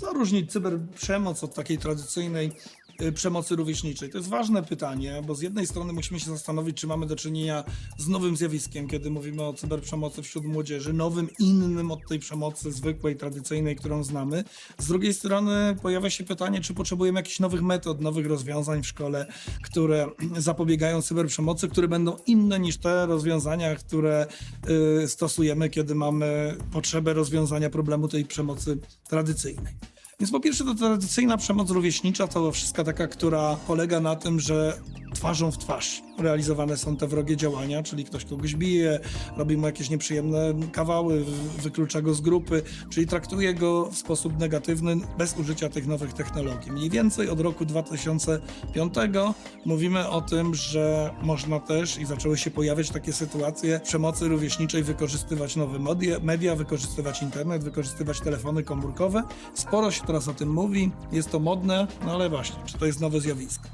Co różni cyberprzemoc od takiej tradycyjnej y, przemocy rówieśniczej? To jest ważne pytanie, bo z jednej strony musimy się zastanowić, czy mamy do czynienia z nowym zjawiskiem, kiedy mówimy o cyberprzemocy wśród młodzieży, nowym, innym od tej przemocy zwykłej, tradycyjnej, którą znamy. Z drugiej strony pojawia się pytanie, czy potrzebujemy jakichś nowych metod, nowych rozwiązań w szkole, które zapobiegają cyberprzemocy, które będą inne niż te rozwiązania, które y, stosujemy, kiedy mamy potrzebę rozwiązania problemu tej przemocy tradycyjnej. Więc po pierwsze to tradycyjna przemoc rówieśnicza to wszystka taka, która polega na tym, że twarzą w twarz realizowane są te wrogie działania, czyli ktoś kogoś bije, robi mu jakieś nieprzyjemne kawały, wy- wyklucza go z grupy, czyli traktuje go w sposób negatywny bez użycia tych nowych technologii. Mniej więcej od roku 2005 mówimy o tym, że można też i zaczęły się pojawiać takie sytuacje przemocy rówieśniczej wykorzystywać nowe media wykorzystywać internet, wykorzystywać telefony komórkowe. Sporo się teraz o tym mówi, jest to modne, no ale właśnie, czy to jest nowe zjawisko?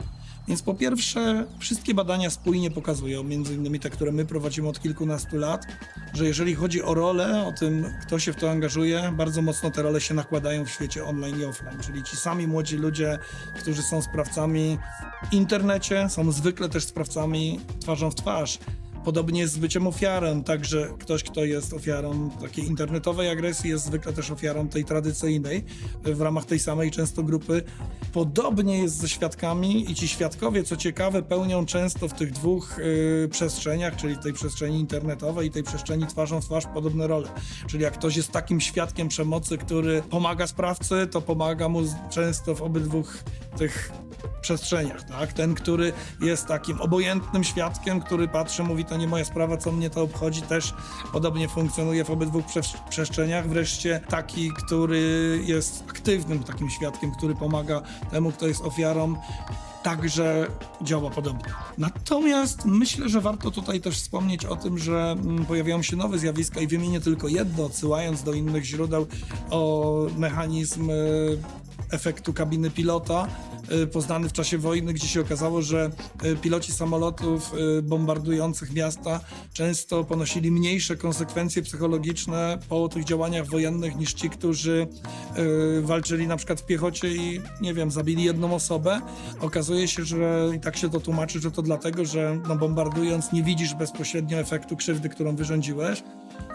Więc po pierwsze, wszystkie badania spójnie pokazują, między innymi te, które my prowadzimy od kilkunastu lat, że jeżeli chodzi o rolę, o tym, kto się w to angażuje, bardzo mocno te role się nakładają w świecie online i offline. Czyli ci sami młodzi ludzie, którzy są sprawcami w internecie, są zwykle też sprawcami twarzą w twarz. Podobnie jest z byciem ofiarą, także ktoś, kto jest ofiarą takiej internetowej agresji, jest zwykle też ofiarą tej tradycyjnej w ramach tej samej często grupy. Podobnie jest ze świadkami i ci świadkowie, co ciekawe, pełnią często w tych dwóch y, przestrzeniach, czyli tej przestrzeni internetowej i tej przestrzeni twarzą w twarz podobne role. Czyli jak ktoś jest takim świadkiem przemocy, który pomaga sprawcy, to pomaga mu często w obydwu tych przestrzeniach, tak? Ten, który jest takim obojętnym świadkiem, który patrzy, mówi, to nie moja sprawa, co mnie to obchodzi, też podobnie funkcjonuje w obydwu przes- przestrzeniach. Wreszcie taki, który jest aktywnym takim świadkiem, który pomaga temu, kto jest ofiarą, także działa podobnie. Natomiast myślę, że warto tutaj też wspomnieć o tym, że mm, pojawiają się nowe zjawiska i wymienię tylko jedno, odsyłając do innych źródeł o mechanizm y, efektu kabiny pilota y, poznany w czasie wojny, gdzie się okazało, że y, piloci samolotów y, bombardujących miasta często ponosili mniejsze konsekwencje psychologiczne po tych działaniach wojennych niż ci, którzy walczyli na przykład w piechocie i nie wiem, zabili jedną osobę. Okazuje się, że i tak się to tłumaczy, że to dlatego, że no, bombardując nie widzisz bezpośrednio efektu krzywdy, którą wyrządziłeś.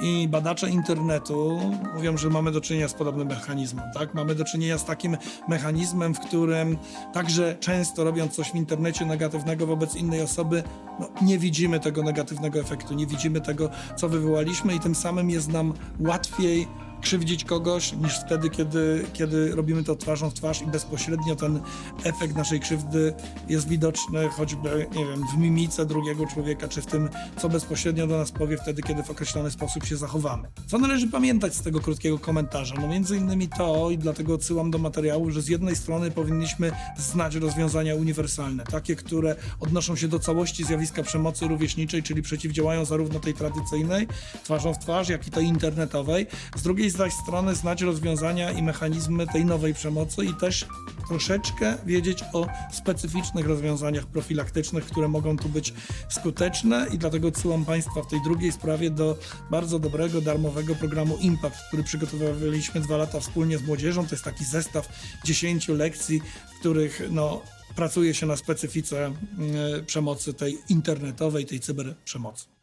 I badacze internetu mówią, że mamy do czynienia z podobnym mechanizmem, tak? Mamy do czynienia z takim mechanizmem, w którym także często robiąc coś w internecie negatywnego wobec innej osoby, no, nie widzimy tego negatywnego efektu, nie widzimy tego, co wywołaliśmy i tym samym jest nam łatwiej krzywdzić kogoś niż wtedy, kiedy, kiedy robimy to twarzą w twarz i bezpośrednio ten efekt naszej krzywdy jest widoczny choćby, nie wiem, w mimice drugiego człowieka, czy w tym, co bezpośrednio do nas powie wtedy, kiedy w określony sposób się zachowamy. Co należy pamiętać z tego krótkiego komentarza? No między innymi to, i dlatego odsyłam do materiału, że z jednej strony powinniśmy znać rozwiązania uniwersalne, takie, które odnoszą się do całości zjawiska przemocy rówieśniczej, czyli przeciwdziałają zarówno tej tradycyjnej, twarzą w twarz, jak i tej internetowej. Z drugiej zaś strony znać rozwiązania i mechanizmy tej nowej przemocy i też troszeczkę wiedzieć o specyficznych rozwiązaniach profilaktycznych, które mogą tu być skuteczne i dlatego odsyłam Państwa w tej drugiej sprawie do bardzo dobrego, darmowego programu Impact, który przygotowywaliśmy dwa lata wspólnie z młodzieżą. To jest taki zestaw 10 lekcji, w których no, pracuje się na specyfice mm, przemocy tej internetowej, tej cyberprzemocy.